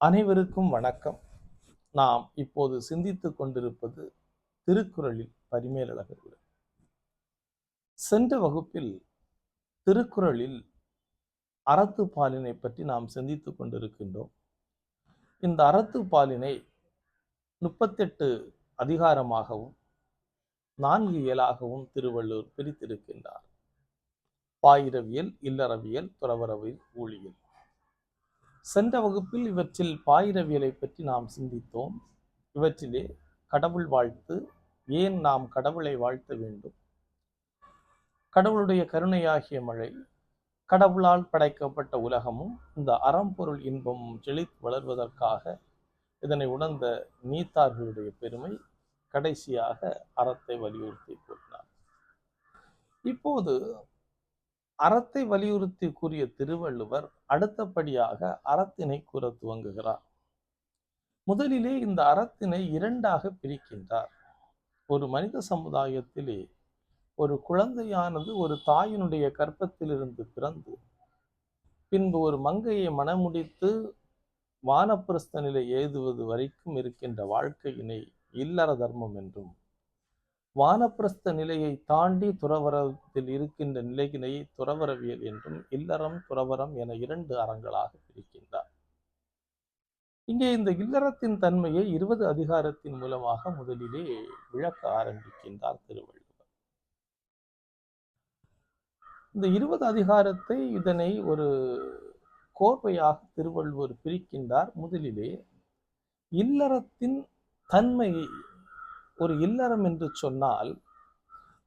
அனைவருக்கும் வணக்கம். நாம் இப்போது சிந்தித்துக் கொண்டிருப்பது திருக்குறளில் பரிமேலழகர்கள். சென்ற வகுப்பில் திருக்குறளில் அறத்துப்பாலினை பற்றி நாம் சிந்தித்துக் கொண்டிருக்கின்றோம். இந்த அறத்துப்பாலினை முப்பத்தெட்டு அதிகாரமாகவும் நான்கு இயலாகவும் திருவள்ளுவர் பிரித்திருக்கின்றார். பாயிரவியல் இல்லறவியல் துறவரவியல் ஊழியல். சென்ற வகுப்பில் இவற்றில் பாயிரவியலை பற்றி நாம் சிந்தித்தோம். இவற்றிலே கடவுள் வாழ்த்து ஏன் நாம் கடவுளை வாழ்த்த வேண்டும்? கடவுளுடைய கருணையாகிய மழை கடவுளால் படைக்கப்பட்ட உலகமும் இந்த அறம்பொருள் இன்பமும் செழித்து வளர்வதற்காக இதனை உணர்ந்த நீத்தார்களுடைய பெருமை கடைசியாக அறத்தை வலியுறுத்தி கூறினார். இப்போது அறத்தை வலியுறுத்தி கூறிய திருவள்ளுவர் அடுத்தபடியாக அறத்தினை கூற துவங்குகிறார். முதலிலே இந்த அறத்தினை இரண்டாக பிரிக்கின்றார். ஒரு மனித சமுதாயத்திலே ஒரு குழந்தையானது ஒரு தாயினுடைய கற்பத்திலிருந்து பிறந்து பின்பு ஒரு மங்கையை மணமுடித்து வானப்பிரஸ்த நிலை ஏதுவது வரைக்கும் இருக்கின்ற வாழ்க்கையினை இல்லற தர்மம் என்றும் வானப்பிரஸ்த நிலையை தாண்டி துறவரத்தில் இருக்கின்ற நிலையினை துறவரவியல் என்றும் இல்லறம் துறவரம் என இரண்டு அறங்களாக பிரிக்கின்றார். இங்கே இந்த இல்லறத்தின் தன்மையை இருபது அதிகாரத்தின் மூலமாக முதலிலே விளக்க ஆரம்பிக்கின்றார் திருவள்ளுவர். இந்த இருபது அதிகாரத்தை இதனை ஒரு கோர்வையாக திருவள்ளுவர் பிரிக்கின்றார். முதலிலே இல்லறத்தின் தன்மையை ஒரு இல்லறம் என்று சொன்னால்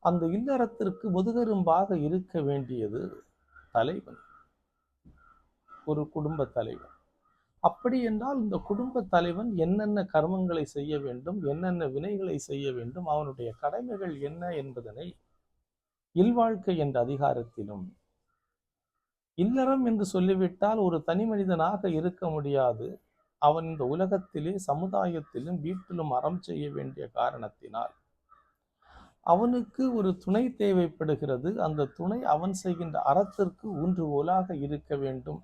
அந்த இல்லறத்திற்கு முதுகெரும்பாக இருக்க வேண்டியது தலைவன் ஒரு குடும்ப தலைவன். அப்படி என்றால் இந்த குடும்ப தலைவன் என்னென்ன கர்மங்களை செய்ய வேண்டும் என்னென்ன வினைகளை செய்ய வேண்டும் அவனுடைய கடமைகள் என்ன என்பதனை இல்வாழ்க்கை என்ற அதிகாரத்திலும் இல்லறம் என்று சொல்லிவிட்டால் ஒரு தனி மனிதனாக இருக்க முடியாது. அவன் இந்த உலகத்திலே சமுதாயத்திலும் வீட்டிலும் அறம் செய்ய வேண்டிய காரணத்தினால். அவனுக்கு ஒரு துணை தேவைப்படுகிறது. அந்த துணை அவன் செய்கின்ற அறத்திற்கு ஊன்றுகோலாக இருக்க வேண்டும்.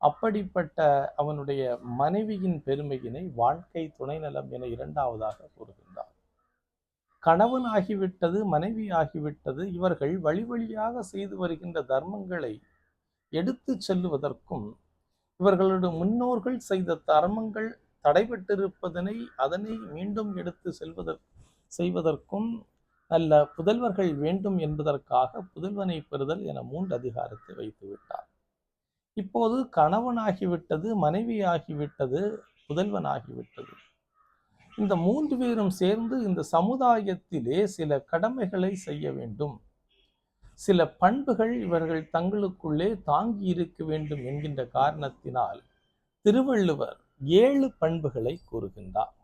அப்படிப்பட்ட அவனுடைய மனைவியின் பெருமையினை வாழ்க்கை துணை நலம் என இரண்டாவதாக கூறுகின்றார் கணவன் ஆகிவிட்டது மனைவி ஆகிவிட்டது இவர்கள் வழி வழியாக செய்து வருகின்ற தர்மங்களை எடுத்து செல்லுவதற்கும் இவர்களுடைய முன்னோர்கள் செய்த தர்மங்கள் தடைபட்டிருப்பதனை அதனை மீண்டும் எடுத்து செல்வதற்கு செய்வதற்கும் நல்ல புதல்வர்கள் வேண்டும் என்பதற்காக புதல்வனை பெறுதல் என மூன்று அதிகாரத்தை வைத்து விட்டார். இப்போது கணவனாகிவிட்டது மனைவியாகிவிட்டது புதல்வனாகிவிட்டது. இந்த மூன்று பேரும் சேர்ந்து இந்த சமுதாயத்திலே சில கடமைகளை செய்ய வேண்டும். சில பண்புகள் இவர்கள் தங்களுக்குள்ளே தாங்கி இருக்க வேண்டும் என்கின்ற காரணத்தினால் திருவள்ளுவர் ஏழு பண்புகளை கூறுகின்றார்.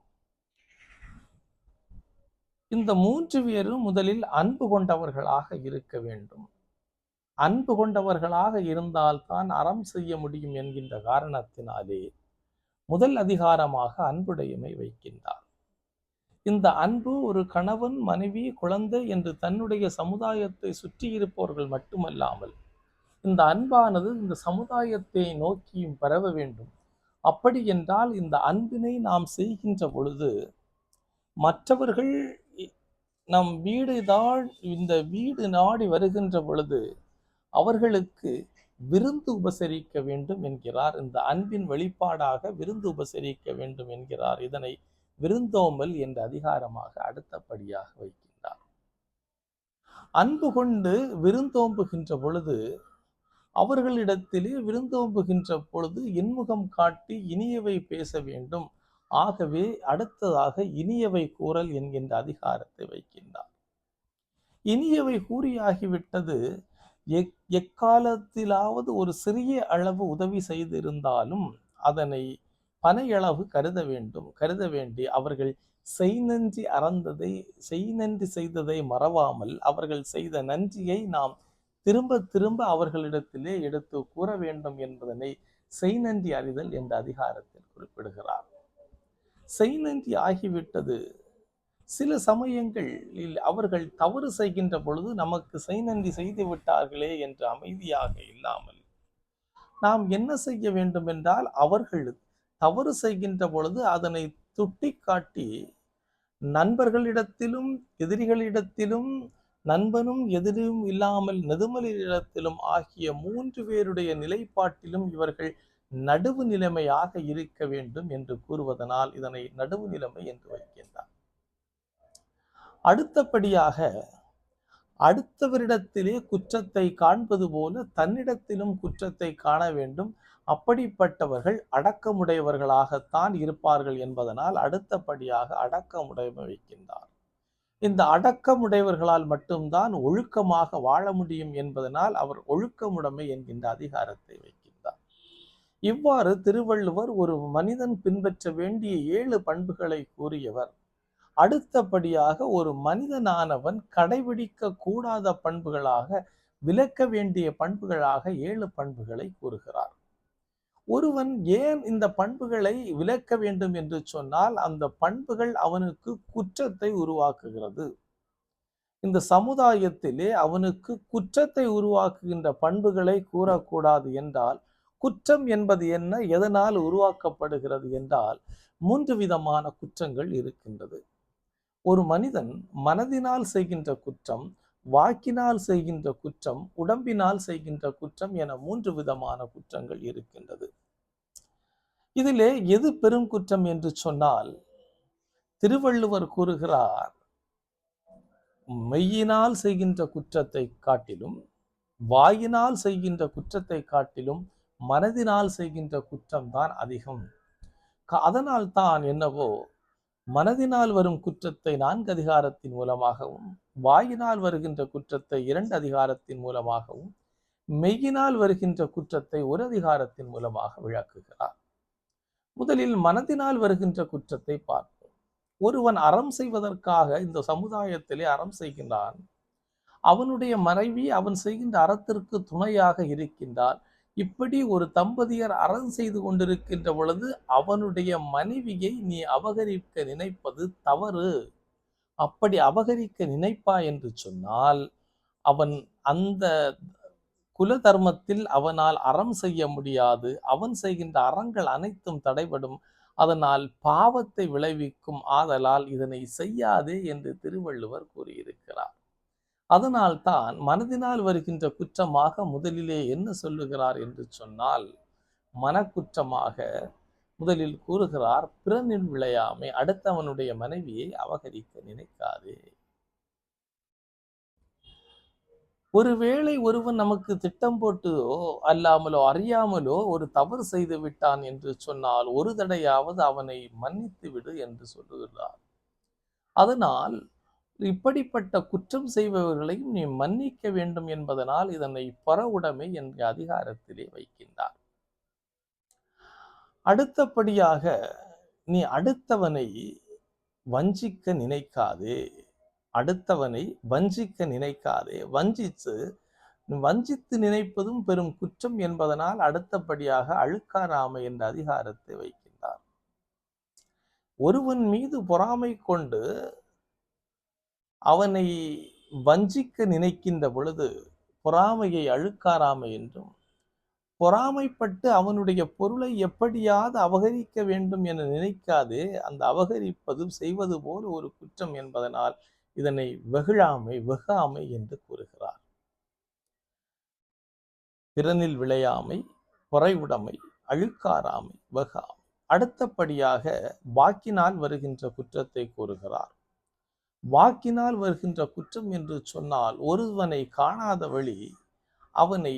இந்த மூன்று பேரும் முதலில் அன்பு கொண்டவர்களாக இருக்க வேண்டும். அன்பு கொண்டவர்களாக இருந்தால்தான் அறம் செய்ய முடியும் என்கின்ற காரணத்தினாலே முதல் அதிகாரமாக அன்புடையமை வைக்கின்றார். இந்த அன்பு ஒரு கணவன் மனைவி குழந்தை என்று தன்னுடைய சமுதாயத்தை சுற்றி இருப்பவர்கள் மட்டுமல்லாமல் இந்த அன்பானது இந்த சமுதாயத்தை நோக்கியும் பரவ வேண்டும். அப்படி என்றால் இந்த அன்பினை நாம் செய்கின்ற பொழுது மற்றவர்கள் நம் வீடு தான் இந்த வீடு நாடி வருகின்ற பொழுது அவர்களுக்கு விருந்து உபசரிக்க வேண்டும் என்கிறார். இந்த அன்பின் வெளிப்பாடாக விருந்து உபசரிக்க வேண்டும் என்கிறார். இதனை விருந்தோம்பல் என்ற அதிகாரமாக அடுத்தபடியாக வைக்கின்றார். அன்பு கொண்டு விருந்தோம்புகின்ற பொழுது அவர்களிடத்திலே விருந்தோம்புகின்ற பொழுது இன்முகம் காட்டி இனியவை பேச வேண்டும். ஆகவே அடுத்ததாக இனியவை கூறல் என்கின்ற அதிகாரத்தை வைக்கின்றார். இனியவை கூறியாகிவிட்டது எக் எக்காலத்திலாவது ஒரு சிறிய அளவு உதவி செய்திருந்தாலும் அதனை பனையளவு கருத வேண்டும். கருத வேண்டி அவர்கள் செய் நன்றி அறந்ததை செய் நன்றி செய்ததை மறவாமல் அவர்கள் செய்த நன்றியை நாம் திரும்ப திரும்ப அவர்களிடத்திலே எடுத்து கூற வேண்டும் என்பதனை செய் நன்றி அறிதல் என்ற அதிகாரத்தில் குறிப்பிடுகிறார். செய் நன்றி ஆகிவிட்டது. சில சமயங்களில் அவர்கள் தவறு செய்கின்ற பொழுது நமக்கு செய் நன்றி செய்து விட்டார்களே என்று அமைதியாக இல்லாமல் நாம் என்ன செய்ய வேண்டும் என்றால் அவர்களுக்கு தவறு செய்கின்ற பொழுது அதனை சுட்டிக்காட்டி நண்பர்களிடத்திலும் எதிரிகளிடத்திலும் நண்பனும் எதிரும் இல்லாமல் நெதுமலிடத்திலும் ஆகிய மூன்று பேருடைய நிலைப்பாட்டிலும் இவர்கள் நடுவு நிலைமையாக இருக்க வேண்டும் என்று கூறுவதனால் இதனை நடுவு நிலைமை என்று வைக்கின்றார். அடுத்தபடியாக அடுத்தவரிடத்திலே குற்றத்தை காண்பது போல தன்னிடத்திலும் குற்றத்தை காண வேண்டும். அப்படிப்பட்டவர்கள் அடக்கமுடையவர்களாகத்தான் இருப்பார்கள் என்பதனால் அடுத்தபடியாக அடக்கமுடைமை வைக்கின்றார். இந்த அடக்கமுடையவர்களால் மட்டும்தான் ஒழுக்கமாக வாழ முடியும் என்பதனால் அவர் ஒழுக்கமுடைமை என்கின்ற அதிகாரத்தை வைக்கின்றார். இவ்வாறு திருவள்ளுவர் ஒரு மனிதன் பின்பற்ற வேண்டிய ஏழு பண்புகளை கூறியவர். அடுத்தபடியாக ஒரு மனிதனானவன் கடைபிடிக்க கூடாத பண்புகளாக விளக்க வேண்டிய பண்புகளாக ஏழு பண்புகளை கூறுகிறார். ஒருவன் ஏன் இந்த பண்புகளை விளக்க வேண்டும் என்று சொன்னால் அந்த பண்புகள் அவனுக்கு குற்றத்தை உருவாக்குகிறது. இந்த சமுதாயத்திலே அவனுக்கு குற்றத்தை உருவாக்குகின்ற பண்புகளை கூறக்கூடாது என்றால் குற்றம் என்பது என்ன எதனால் உருவாக்கப்படுகிறது என்றால் மூன்று விதமான குற்றங்கள் இருக்கின்றது. ஒரு மனிதன் மனதினால் செய்கின்ற குற்றம் வாக்கினால் செய்கின்ற குற்றம் உடம்பினால் செய்கின்ற குற்றம் என மூன்று விதமான குற்றங்கள் இருக்கின்றது. இதிலே எது பெரும் குற்றம் என்று சொன்னால் திருவள்ளுவர் கூறுகிறார் மெய்யினால் செய்கின்ற குற்றத்தை காட்டிலும் வாயினால் செய்கின்ற குற்றத்தை காட்டிலும் மனதினால் செய்கின்ற குற்றம்தான் அதிகம். அதனால் தான் என்னவோ மனதினால் வரும் குற்றத்தை நான்கு அதிகாரத்தின் மூலமாகவும் வாயினால் வருகின்ற குற்றத்தை இரண்டு அதிகாரத்தின் மூலமாகவும் மெய்யினால் வருகின்ற குற்றத்தை ஒரு அதிகாரத்தின் மூலமாக விளக்குகிறார். முதலில் மனதினால் வருகின்ற குற்றத்தை பார்ப்போம். ஒருவன் அறம் செய்வதற்காக இந்த சமுதாயத்திலே அறம் செய்கின்றான். அவனுடைய மனைவி அவன் செய்கின்ற அறத்திற்கு துணையாக இருக்கின்றான் இப்படி ஒரு தம்பதியர் அறம் செய்து கொண்டிருக்கின்ற பொழுது அவனுடைய மனைவியை நீ அபகரிக்க நினைப்பது தவறு. அப்படி அபகரிக்க நினைப்பா என்று சொன்னால் அவன் அந்த குல தர்மத்தில் அவனால் அறம் செய்ய முடியாது. அவன் செய்கின்ற அறங்கள் அனைத்தும் தடைபடும். அதனால் பாவத்தை விளைவிக்கும் ஆதலால் இதனை செய்யாதே என்று திருவள்ளுவர் கூறியிருக்கிறார். அதனால் தான் மனதினால் வருகின்ற குற்றமாக முதலிலே என்ன சொல்லுகிறார் என்று சொன்னால் மனக்குற்றமாக முதலில் கூறுகிறார் பிறனில் விளையாமை அடுத்தவனுடைய மனைவியை அபகரிக்க நினைக்காதே. ஒருவேளை ஒருவன் நமக்கு திட்டம் போட்டோ அல்லாமலோ அறியாமலோ ஒரு தவறு செய்து விட்டான் என்று சொன்னால் ஒரு தடையாவது அவனை மன்னித்து விடு என்று சொல்லுகிறார். அதனால் இப்படிப்பட்ட குற்றம் செய்பவர்களையும் நீ மன்னிக்க வேண்டும் என்பதனால் இதனை பரவுடைமை என்ற அதிகாரத்திலே வைக்கின்றார். அடுத்தபடியாக நீ அடுத்தவனை வஞ்சிக்க நினைக்காதே அடுத்தவனை வஞ்சிக்க நினைக்காதே. வஞ்சித்து வஞ்சித்து நினைப்பதும் பெரும் குற்றம் என்பதனால் அடுத்தபடியாக அழுக்காராமை என்ற அதிகாரத்தை வைக்கின்றார். ஒருவன் மீது பொறாமை கொண்டு அவனை வஞ்சிக்க நினைக்கின்ற பொழுது பொறாமையை அழுக்காராமை என்றும் பொறாமைப்பட்டு அவனுடைய பொருளை எப்படியாவது அபகரிக்க வேண்டும் என நினைக்காதே அந்த அபகரிப்பது செய்வது போல் ஒரு குற்றம் என்பதனால் இதனை வெகுழாமை வெகாமை என்று கூறுகிறார். பிறனில் விளையாமை பொறைவுடைமை அழுக்காராமை வெகாமை. அடுத்தபடியாக வாக்கினால் வருகின்ற குற்றத்தை கூறுகிறார். வாக்கினால் வருகின்ற குற்றம் என்று சொன்னால் ஒருவனை காணாத வழி அவனை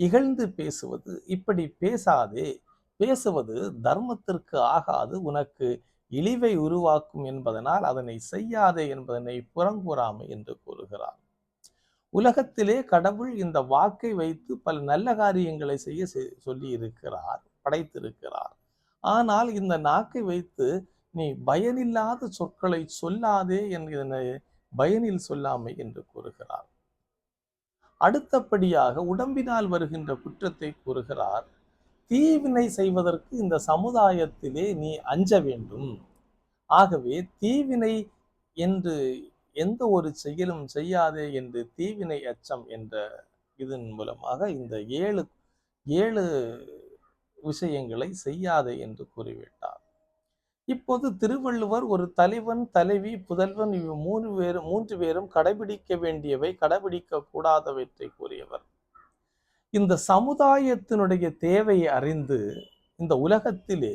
இகழ்ந்து பேசுவது. இப்படி பேசாதே. பேசுவது தர்மத்திற்கு ஆகாது. உனக்கு இழிவை உருவாக்கும் என்பதனால் அதனை செய்யாதே என்பதனை புறங்கூறாமை என்று கூறுகிறார். உலகத்திலே கடவுள் இந்த வாக்கை வைத்து பல நல்ல காரியங்களை செய்ய சொல்லி இருக்கிறார் படைத்திருக்கிறார். ஆனால் இந்த நாக்கை வைத்து நீ பயனில்லாத சொற்களை சொல்லாதே என்கிற பயனில் சொல்லாமை என்று கூறுகிறார். அடுத்தபடியாக உடம்பினால் வருகின்ற குற்றத்தை கூறுகிறார். தீவினை செய்வதற்கு இந்த சமுதாயத்திலே நீ அஞ்ச வேண்டும். ஆகவே தீவினை என்று எந்த ஒரு செயலும் செய்யாதே என்று தீவினை அச்சம் என்ற இதன் மூலமாக இந்த ஏழு ஏழு விஷயங்களை செய்யாதே என்று கூறிவிட்டார். இப்போது திருவள்ளுவர் ஒரு தலைவன் தலைவி புதல்வன் இவ் மூணு பேரும் மூன்று பேரும் கடைபிடிக்க வேண்டியவை கடைபிடிக்க கூடாதவற்றை கூறியவர். இந்த சமுதாயத்தினுடைய தேவை அறிந்து இந்த உலகத்திலே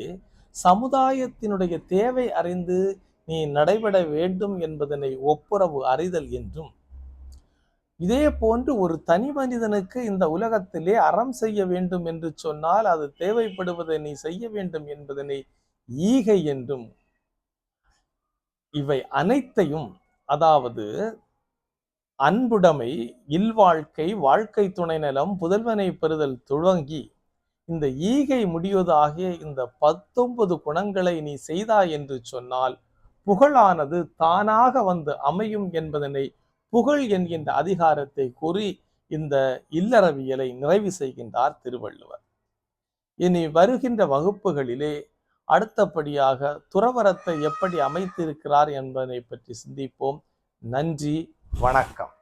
சமுதாயத்தினுடைய தேவை அறிந்து நீ நடைபெற வேண்டும் என்பதனை ஒப்புரவு அறிதல் என்றும் இதே போன்று ஒரு தனி மனிதனுக்கு இந்த உலகத்திலே அறம் செய்ய வேண்டும் என்று சொன்னால் அது தேவைப்படுவதை நீ செய்ய வேண்டும் என்பதனை ஈகை என்றும் இவை அனைத்தையும் அதாவது அன்புடைமை இல்வாழ்க்கை வாழ்க்கை துணை நலம் புதல்வனை பெறுதல் துவங்கி இந்த ஈகை முடிவது ஆகிய இந்த பத்தொன்பது குணங்களை நீ செய்தாய் என்று சொன்னால் புகழானது தானாக வந்து அமையும் என்பதனை புகழ் என்கின்ற அதிகாரத்தை கூறி இந்த இல்லறவியலை நிறைவு செய்கின்றார் திருவள்ளுவர். இனி வருகின்ற வகுப்புகளிலே அடுத்தபடியாக துறவரத்தை எப்படி அமைத்திருக்கிறார் என்பதை பற்றி சிந்திப்போம். நன்றி வணக்கம்.